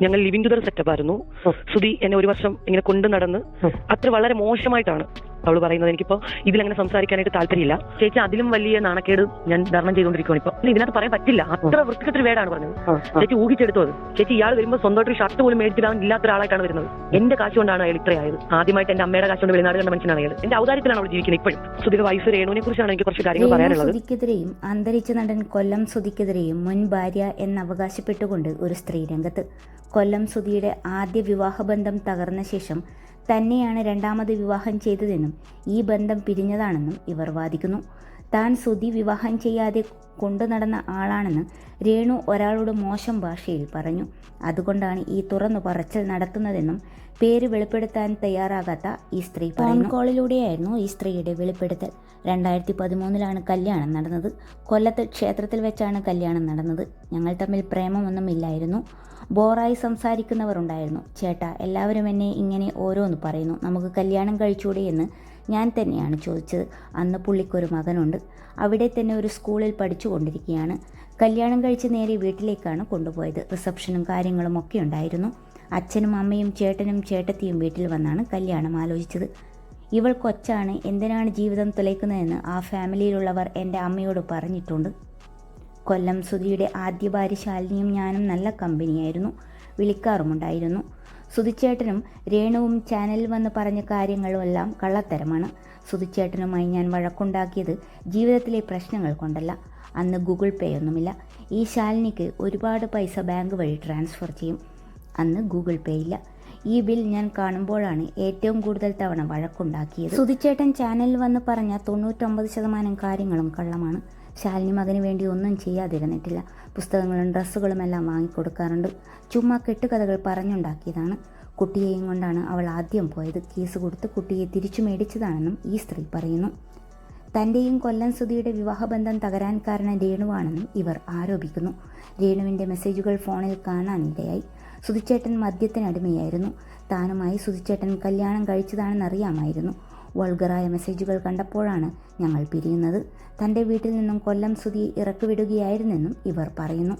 ഞങ്ങൾ living together setup ആയിരുന്നു. സുധി എന്നെ ഒരു വർഷം ഇങ്ങനെ കൊണ്ടു നടന്ന് അത്ര വളരെ മോശമായിട്ടാണ് അവൾ പറയുന്നത് എനിക്കിപ്പോ ഇതിലങ്ങനെ സംസാരിക്കാനായിട്ട് താല്പര്യമില്ല. ചേച്ചി അതിലും വലിയ നാണക്കേട് ഞാൻ ധർണം ചെയ്തുകൊണ്ടിരിക്കുകയാണ് ഇപ്പൊ. ഇതിനകത്ത് പറയാൻ പറ്റില്ല. അത്ര വൃത്തികെട്ടൊരു വേടാണ് പറഞ്ഞത്. ചേച്ചി ഊഹിച്ചെടുത്തു അത്. ചേച്ചി ഇയാൾ വരുമ്പോൾ സ്വന്തമായിട്ട് ഒരു ഷർട്ട് പോലും മേടിച്ചിടാൻ ഇല്ലാത്ത ഒരാളായിട്ടാണ് വരുന്നത്. എന്റെ കാശ് കൊണ്ടാണ് അയാൾ ഇത്രയായത്. ആദ്യമായിട്ട് എന്റെ അമ്മയുടെ കാശ് കൊണ്ട് വെളിനാട് കണ്ട മനുഷ്യനാണ് അയാൾ എന്റെ ഔദാര്യത്തിലാണ് അവൾ ജീവിക്കുന്നത് ഇപ്പോഴും. സുധിക വൈഫ് രേണുവിനെ കുറിച്ചാണ് എനിക്ക് കുറച്ച് കാര്യങ്ങൾ പറയാനുള്ളത്. സുധിക്കെതിരെയും അന്തരിച്ച നടൻ കൊല്ലം സുധിക്കെതിരെയും മുൻ ഭാര്യ എന്നവകാശപ്പെട്ടുകൊണ്ട് ഒരു സ്ത്രീ രംഗത്ത്. കൊല്ലം സുധിയുടെ ആദ്യ വിവാഹബന്ധം തകർന്ന ശേഷം തന്നെയാണ് രണ്ടാമത് വിവാഹം ചെയ്തതെന്നും ഈ ബന്ധം പിരിഞ്ഞതാണെന്നും ഇവർ വാദിക്കുന്നു. താൻ സുധി വിവാഹം ചെയ്യാതെ കൊണ്ടു നടന്ന ആളാണെന്ന് രേണു ഒരാളോട് മോശം ഭാഷയിൽ പറഞ്ഞു. അതുകൊണ്ടാണ് ഈ തുറന്നു പറച്ചൽ നടത്തുന്നതെന്നും പേര് വെളിപ്പെടുത്താൻ തയ്യാറാകാത്ത ഈ സ്ത്രീ ഫോൺ കോളിലൂടെയായിരുന്നു ഈ സ്ത്രീയുടെ വെളിപ്പെടുത്തൽ. രണ്ടായിരത്തി പതിമൂന്നിലാണ് കല്യാണം നടന്നത്. കൊല്ലത്ത് ക്ഷേത്രത്തിൽ വെച്ചാണ് കല്യാണം നടന്നത്. ഞങ്ങൾ തമ്മിൽ പ്രേമമൊന്നും ഇല്ലായിരുന്നു ബോറായി സംസാരിക്കുന്നവർ ഉണ്ടായിരുന്നു ചേട്ടാ എല്ലാവരും എന്നെ ഇങ്ങനെ ഓരോന്ന് പറയുന്നു. നമുക്ക് കല്യാണം കഴിച്ചൂടെ എന്ന് ഞാൻ തന്നെയാണ് ചോദിച്ചത്. അന്ന് പുള്ളിക്കൊരു മകനുണ്ട്. അവിടെ തന്നെ ഒരു സ്കൂളിൽ പഠിച്ചുകൊണ്ടിരിക്കുകയാണ്. കല്യാണം കഴിച്ച് നേരെ വീട്ടിലേക്കാണ് കൊണ്ടുപോയത്. റിസപ്ഷനും കാര്യങ്ങളും ഒക്കെ ഉണ്ടായിരുന്നു. അച്ഛനും അമ്മയും ചേട്ടനും ചേട്ടത്തിയും വീട്ടിൽ വന്നാണ് കല്യാണം ആലോചിച്ചത്. ഇവൾ കൊച്ചാണ്. എന്തിനാണ് ജീവിതം തുലയ്ക്കുന്നതെന്ന് ആ ഫാമിലിയിലുള്ളവർ എന്റെ അമ്മയോട് പറഞ്ഞിട്ടുണ്ട്. കൊല്ലം സുധിയുടെ ആദ്യ ഭാര്യ ശാലിനിയും ഞാനും നല്ല കമ്പനിയായിരുന്നു. വിളിക്കാറുമുണ്ടായിരുന്നു. സുധിച്ചേട്ടനും രേണുവും ചാനലിൽ വന്ന് പറഞ്ഞ കാര്യങ്ങളുമെല്ലാം കള്ളത്തരമാണ്. സുധിച്ചേട്ടനുമായി ഞാൻ വഴക്കുണ്ടാക്കിയത് ജീവിതത്തിലെ പ്രശ്നങ്ങൾ കൊണ്ടല്ല. അന്ന് ഗൂഗിൾ പേ ഒന്നുമില്ല. ഈ ശാലിനിക്ക് ഒരുപാട് പൈസ ബാങ്ക് വഴി ട്രാൻസ്ഫർ ചെയ്യും. അന്ന് ഗൂഗിൾ പേ ഇല്ല. ഈ ബിൽ ഞാൻ കാണുമ്പോഴാണ് ഏറ്റവും കൂടുതൽ തവണ വഴക്കുണ്ടാക്കിയത്. സുധിച്ചേട്ടൻ ചാനലിൽ വന്ന് പറഞ്ഞ തൊണ്ണൂറ്റൊമ്പത് ശതമാനം കാര്യങ്ങളും കള്ളമാണ്. ശാലിനി മകന് വേണ്ടി ഒന്നും ചെയ്യാതിരുന്നിട്ടില്ല. പുസ്തകങ്ങളും ഡ്രസ്സുകളും എല്ലാം വാങ്ങിക്കൊടുക്കാറുണ്ട്. ചുമ്മാ കെട്ടുകഥകൾ പറഞ്ഞുണ്ടാക്കിയതാണ്. കുട്ടിയെയും കൊണ്ടാണ് അവൾ ആദ്യം പോയത്. കേസ് കൊടുത്ത് കുട്ടിയെ തിരിച്ചു മേടിച്ചതാണെന്നും ഈ സ്ത്രീ പറയുന്നു. തന്റെയും കൊല്ലൻ സുധിയുടെ വിവാഹബന്ധം തകരാൻ കാരണം രേണുവാണെന്നും ഇവർ ആരോപിക്കുന്നു. രേണുവിന്റെ മെസ്സേജുകൾ ഫോണിൽ കാണാനിടയായി സുധിച്ചേട്ടൻ മദ്യത്തിനടിമയായിരുന്നു. താനുമായി സുധിച്ചേട്ടൻ കല്യാണം കഴിച്ചതാണെന്നറിയാമായിരുന്നു. വൾഗറായ മെസ്സേജുകൾ കണ്ടപ്പോഴാണ് ഞങ്ങൾ പിരിയുന്നത്. തന്റെ വീട്ടിൽ നിന്നും കൊല്ലം സുതി ഇറക്കിവിടുകയായിരുന്നെന്നും ഇവർ പറയുന്നു.